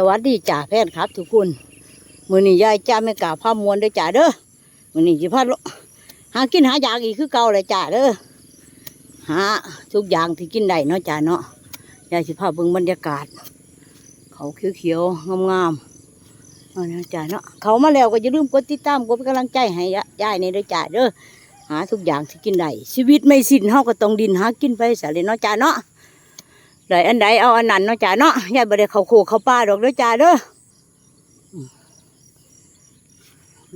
สวัสดีจ่าแพทย์ครับ ทุกคนมือนี้ยายจ้าไม่กล่าวพาพมวนเด้จ่าเด้อมือนี้จิพาลหากินหาอยากอีกคือเก่าเลยจ่าเด้อหาทุกอย่างที่กินได้เนาะจ่าเนาะยายสิพาเบิ่งบรรยากาศ เขาเขียวๆงามๆเอาเนาะจ่าเนาะเขามาแล้วก็อย่าลืมกดติดตามกดเป็นกำลังใจให้ยายในด้อจ่าเด้อหาทุกอย่างที่กินได้ชีวิตไม่สิ้นเฮาก็ต้องดินหากินไปสาเลยเนาะจ่าเนาะ ได้อันใดเอาอันนั้นเนาะจ้าเนาะยายบ่ได้เขาโคกเขาป่าดอกเด้อจ้าเด้อ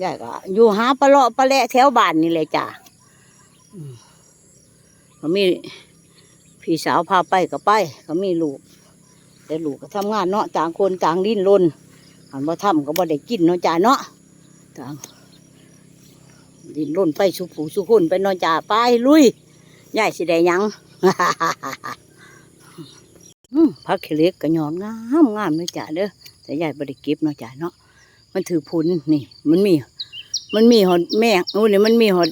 ยายก็อยู่หาปลาเลาะปลาแหละแถวบ้านนี่แหละจ้าอืมก็มีพี่สาวพาไปก็ไปก็มีลูก แต่ลูกก็ทำงานเนาะต่างคนต่างดิ้นรนหันบ่ทำก็บ่ได้กินเนาะจ้าเนาะต่างดิ้นรนไปสุผูสุคนไปเนาะจ้าไปลุยยายสิได้ยัง พักเขเล็กก็ยอนงามงามเลยจ้ะเด้อแต่ยายบริก็บเนาะจ้ะเนาะมันถือพุนนี่ มันมี มันมีหอดแมงโอ้เนี่ยมันมีหอด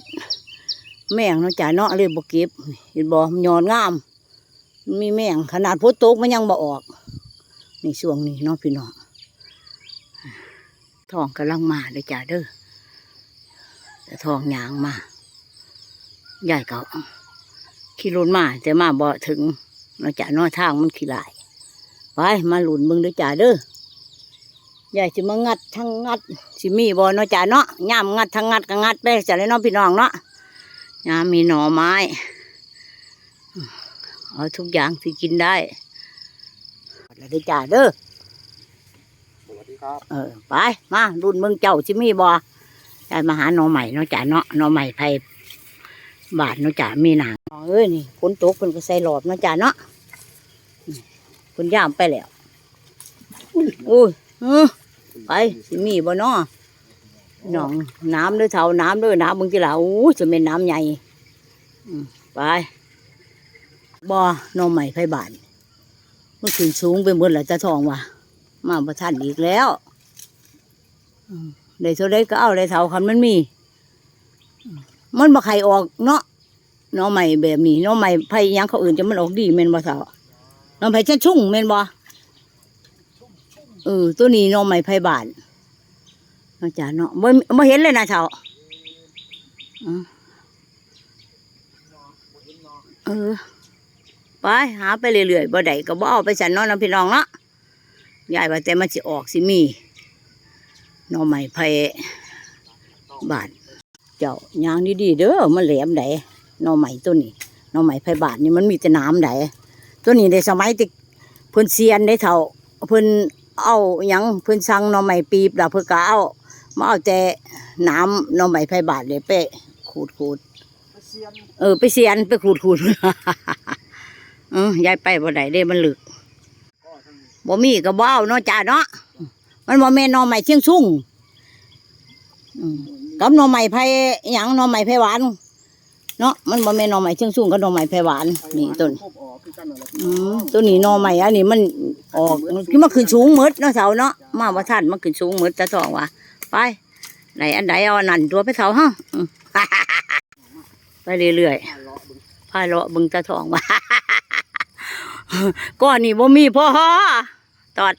แมงเนาะจ้ะเนาะเลยบเก็บนี่เห็นบ่มันยอนงามมันมีแมงขนาดพดตกมันยังบ่ออก นี่ช่วงนี้เนาะพี่น้องทองกำลังมาเลยจ้ะเด้อแต่ทองยางมายายก็ขี่รถมาแต่มาบ่ถึง นาะจ้ะเนาะทางมันขี้ลาย ไปมาหลุนมึงเด้อจ้าเด้อยายสิมางัดทั้งงัดสิมีบ่เนาะจ้าเนาะย่ามงัดทั้งงัดก็งัดไปจ้ะเลยเนาะพี่น้องเนาะย่ามมีหน่อไม้เอาทุกอย่างที่กินได้แล้วเด้อจ้าเด้อสวัสดีครับเออไปมารุ่นมึงเจ้าสิมีบ่ยายมาหาหน่อใหม่เนาะจ้าเนาะหน่อใหม่ไผบาทเนาะจ้ามีหนังเอ้ยนี่ฝนตกเพิ่นก็ใส่หลอบเนาะจ้าเนาะ คุณย่ามไปแล้วอุ้ยเออไปสิมีบ่เนาะหนองน้ำเด้อเท่าน้ำเด้อน้ำมึงจะละอู้จะเป็นน้ำใหญ่อืมไปบ่อหนอใหม่ไฟบานมันขึ้นสูงไปหมดแล้วจะทองว่ะมาประทันอีกแล้วอืมได้เท่าไดก็เอาได้เท่าคันมันมีอืมมันบ่ไข่ออกเนาะหนอใหม่แบบนี้หนอใหม่ไผหยังเขาอื่นจะมันออกดีแม่นบ่เท่า น้องไผ่ชั้นชุ่งแม่นบ่เออตัวนี้น้องไม้ไผ่บานน้องจ๋าเนาะบ่บ่เห็นเลยนะเฒ่าอืมเออไปหาไปเรื่อยๆบ่ได้ก็บ่เอาไปสั่นเนาะน้องพี่น้องเนาะยายว่าแต่มันสิออกสิมีน้องไม้ไผ่บานเจ้าย่างดีๆเด้อมันแหลมไดน้องไม้ตัวนี้น้องไม้ไผ่บานนี่มันมีแต่น้ำได ตัวนี้ในสมัยที่เพิ่นเซียนได้เท่าเพิ่นเอาหยังเพิ่นสั่งหน่อไม้ปีบแล้วเพิ่นก็เอามาเอาแต่น้ำหน่อไม้ไผ่บาทเลยไปขูดขูดเซียนเออ ไปเซียนไปขูดขูดเออยายไปบ่ได้เด้มันลึกก็ทั้งบ่มีก็บ่เอาเนาะจ้าเนาะมันบ่แม่นหน่อไม้เชียงสุ่งอืมกับหน่อไม้ไผ่หยังหน่อไม้ไผ่หวาน เนาะมันบ่แม่นหน่อไม้เชียงสุ่งกับหน่อไม้ไผ่หวานนี่ต้นครบออกคือกันนั่นแหละอืมตัวนี้หนอใหม่อันนี้มันออกคือมันขึ้นสูงหมดเนาะเสาเนาะมาว่าท่านมันขึ้นสูงหมดจะทองว่ะไปไหนอันใดเอาอันนั่นตัวไปเสาฮะอืมไปเรื่อยอ่าเลาะเบึงๆพาเลาะเบึงตะทองว่ะก้อนนี่บ่มีพ่อตอด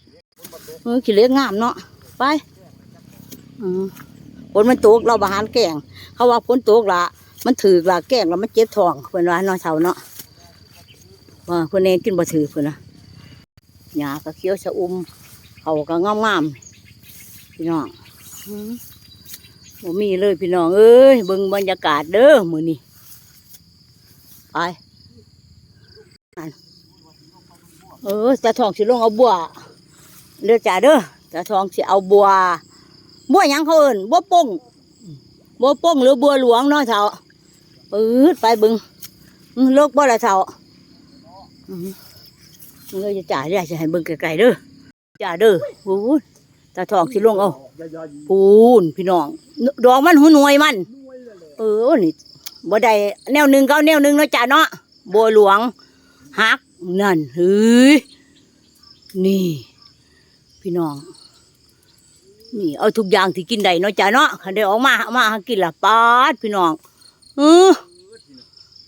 เออขี้เหล็กงามเนาะไปอืมฝนมันตกเราบาหารแกงเขาว่าฝนตกละ มันถือกละแกงแล้วมันเจ็บท้องเพิ่นว่าเนาะเสาเนาะว่าเพื่อนเองกินบ่ถือเพื่อนนะหญ้าก็เขียวชะอุ่มเขาก็งามงามๆพี่น้องบ่มีเลยพี่น้องเอ้ยเบิ่งบรรยากาศเด้อมื้อนี้ไปเออตาทองสิลงเอาบัวเด้อจ้าเด้อตาทองสิเอาบัวบัวยังเขาเอิ้นบัวป่งบัวป่งหรือบัวหลวงเนาะเฒ่า ปื๊ดไปบิ่งอื้อเลิกบ่ละเฒ่ามึงจะจ่ายได้จะให้บิ่งไกลๆเด้อจ่าเด้อพูนตาทองสิลงเอาออกยายๆพูนพี่น้อง ดอกมันหัวหน่วยมันเออนี่บ่ได้แนวหนึ่งก็เอาแนวหนึ่งเนาะจ้าเนาะบัวหลวงฮักนั่นเฮ้ยนี่ พี่น้องนี่เอาทุกอย่างที่กินได้เนาะจ้าเนาะคันได้ออกมาเอามาหากินละปาดพี่น้อง เออ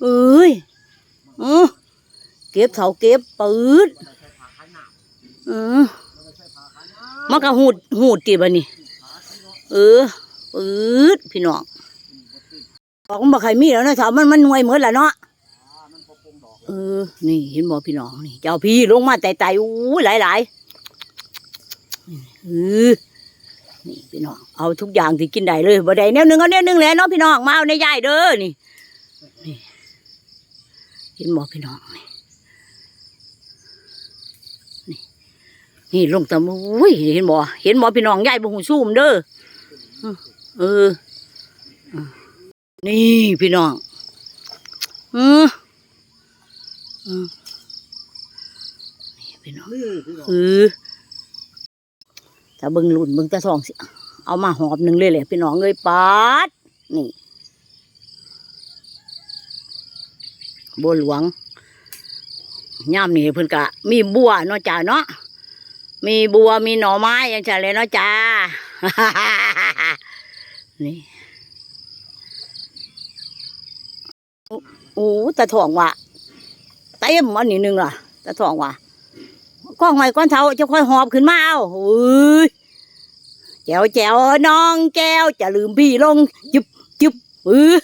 เอ้ยเออเก็บเถาเก็บปืดเออมันก็หูดหูดตีบะนี่เอออืดพี่น้องบอกมันบอกใครมีแล้วนะสาวมันมันหน่วยเหมือนละเนาะเออ นี่เห็นบอกพี่น้องนี่ เจ้าพี่ลงมาไต่ๆอู้หลายหลายเออ นี่พี่น้องเอาทุกอย่างที่กินได้เลยบ่ได้แนวหนึ่งเอาแนวหนึ่งแหละเนาะพี่น้องมาเอาในยายเด้อนี่นี่เห็นบอพี่น้องนี่นี่นี่ลงตะมุ้ยเห็นบ่เห็นบ่พี่น้องยายบ่หูซูมเด้อเออนี่พี่น้องอืออืมนี่พี่น้องนี่พี่น้องเออ ถ้าเบิ่งรุ่นเบิ่งตะทองสิเอามาหอบหนึ่งเลยแหละพี่น้องเอ้ยปาดนี่บัวหลวงย่ามนี่เพิ่นกะ มีบัวเนาะจ้าเนาะมีบัวมีหน่อไม้อย่างจ้าเลยเนาะจ้านี่โอ้โอ้ตะทองว่ะเต็มอันนี้หนึ่งล่ะตะทองว่ะ ก้องไม้ก้อนเท้าจะค่อยหอบขึ้นมาเอาเฮ้ยแจวแจวน้องแก้วจะลืมพี่ลงจุบจุบเออ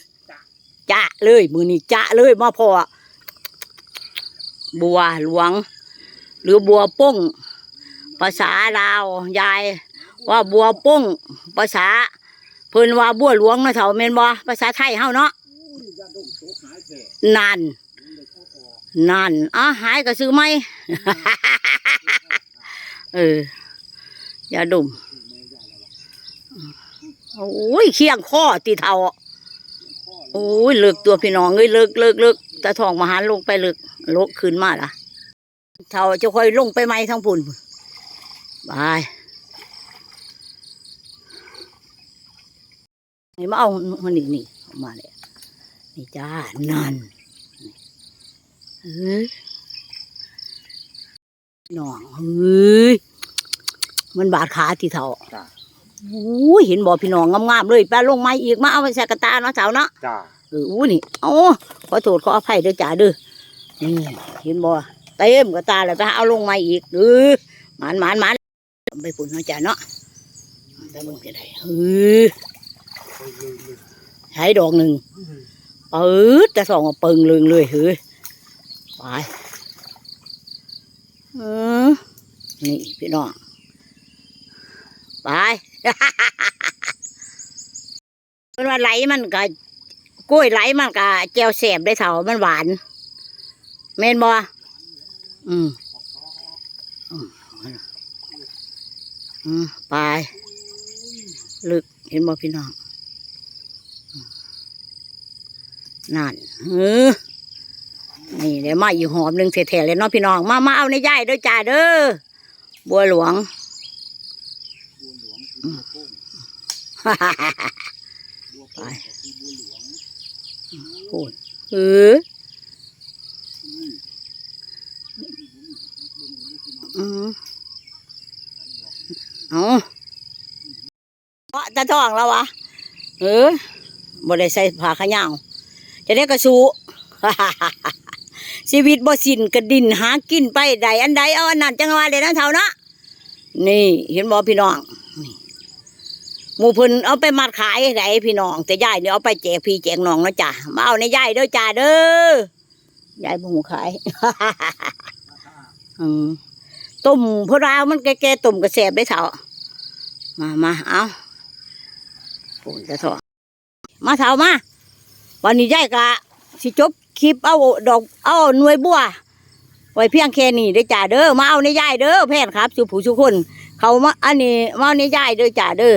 จะเลยมือนี่จะเลยมาพอบัวหลวง หรือบัวป้งภาษาลาวยาย ว่าบัวป้งภาษาเพิ่นว่าบัวหลวงนะเถ่าเมนบ่ภาษาไทยเฮาเนาะยานั่นนั่นอะหายก็ซื้อไหม เอออย่าดมโอ้ยเคียงข้อตีเทาโอ้ยเลิกตัวพี่น้องเอ้ยเลิกเลิกเลิกตาทองมาหาลงไปเลิกลกขึ้นมาล่ะเท่าจะค่อยลงไปไหมทั้งปุ่นบายนี่มาเอาหันนี่นี่เอามาเลยนี่จ้านั่นเฮ้ ยน้องเฮ้ยมันบาดขาที่เท่าจ้าโอ้ยเห็นบ่พี่น้องงามๆเลยแปลลงไม้อีกมาเอาไปใส่กระตาเนาะสาวเนาะจ้าเอออู้นี่โอ้ขอโทษขออภัยเด้อจ้าเด้อนี่เห็นบ่เต็มกระตาเลยไปหาเอาลงไม้อีกเออหมานหมานหมานไปปุ่นเนาะจ้าเนาะแต่มึงจะได้เออใช้ดอกหนึ่งเปิดแต่สองเอาเปิงเลืองเลยเฮ้ยไปเออ นี่พี่น้อง ไปมันว่าไหลมันก็กล้วยไหลมันก็แจวแสบได้เท่ามันหวานเมนบอืมอืมอืมไปลึกเห็นบ่พี่น้องนั่นเออ ดี๋ยวมาอยู่หอมหนึ่งเสียแถเลยเนาะพี่น้อง มามาเอาในย่ายเด้อจ้าเด้อบัวหลวงบัวหลวงคือบัวโป้งฮ่าฮ่าฮ่าบัวโป้งก็คือบัวหลวงพูดเอออืมเอาเพราะตาทองแล้ววะเออบ่ได้ใส่ผ้าขาวเหนียวจะได้กระสูฮ่า ชีวิตบ่สิ้นกระดินหากินไปใดอันใดเอาอันนั้นจังว่าเลยนะเท่านะนี่ เห็นบ่พี่น้องนี่หมูพิ่นเอาไปมัดขายไดพี่น้อง แต่ยายเนี่ยเอาไปแจกพี่แจกน้องนะจ้ะมาเอาในยายเด้อจ้าเด้อยายบ่หูขายต้มพราวมันแก่ๆต้มกระแสบได้เท่ามามาเอาปูนจะถอดมาเท่ามาวันนี้ยายกะสิจบ คลิปเอาดอกเอาหน่วยบัวไว้เพียงแค่นี้เด้อจ้าเด้อมาเอาในยายเด้อแพทย์ครับสุผู้สุคน เขามาอันนี้มาเอาในยายเด้อจ้าเด้อ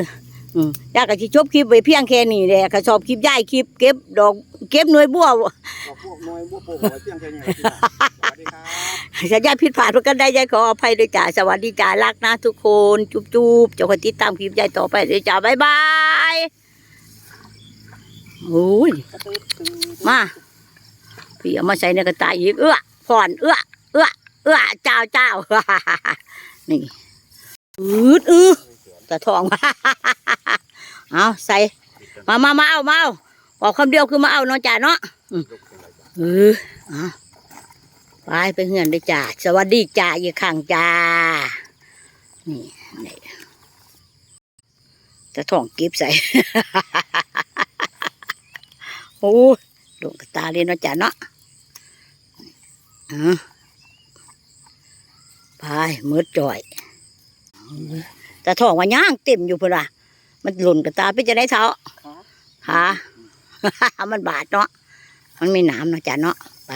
อืมยายก็สิจบคลิปไว้เพียงแค่นี้แหละก็ชอบคลิปยายคลิปเก็บดอกเก็บหน่วยบัวบอกพวกน้อยบัวโป้งไว้เพียงแค่นี้แหละพี่น้องสวัสดีครับ ถ้ายายผิดพลาดเพื่อกันได้ยายขออภัยด้วยจ้าสวัสดีจ้ารักนะทุกคนจุ๊บจุ๊บเจ้าคนติดตามคลิปยายต่อไปด้วยจ้าบ๊ายบายโอ้ยมา พี่เอามาใส่ในกระต่ายอีกเอื้อผ่อนเอื้อเอื้อเอื้อเจ้าเจ้านี่อืดอื้อตะทองเอาใส่มามามาเอามาเอาบอกคำเดียวคือมาเอาเนาะจ้าเนาะอืมเออเอาไปไปเฮือนได้จ้าสวัสดีจ้าอีกครั้งจ้านี่นี่จะทองก็บใส่โอ้ดวงกระตาเรียนเนาะจ้ะเนาะ อะพายมืดจ่อยแต่ท้องว่าย่างเต็มอยู่พุ่นว่ะมันหล่นกระตาไปจะได้เท้าขาขามันบาดเนาะมันมีหนามเนาะจ้ะเนาะไป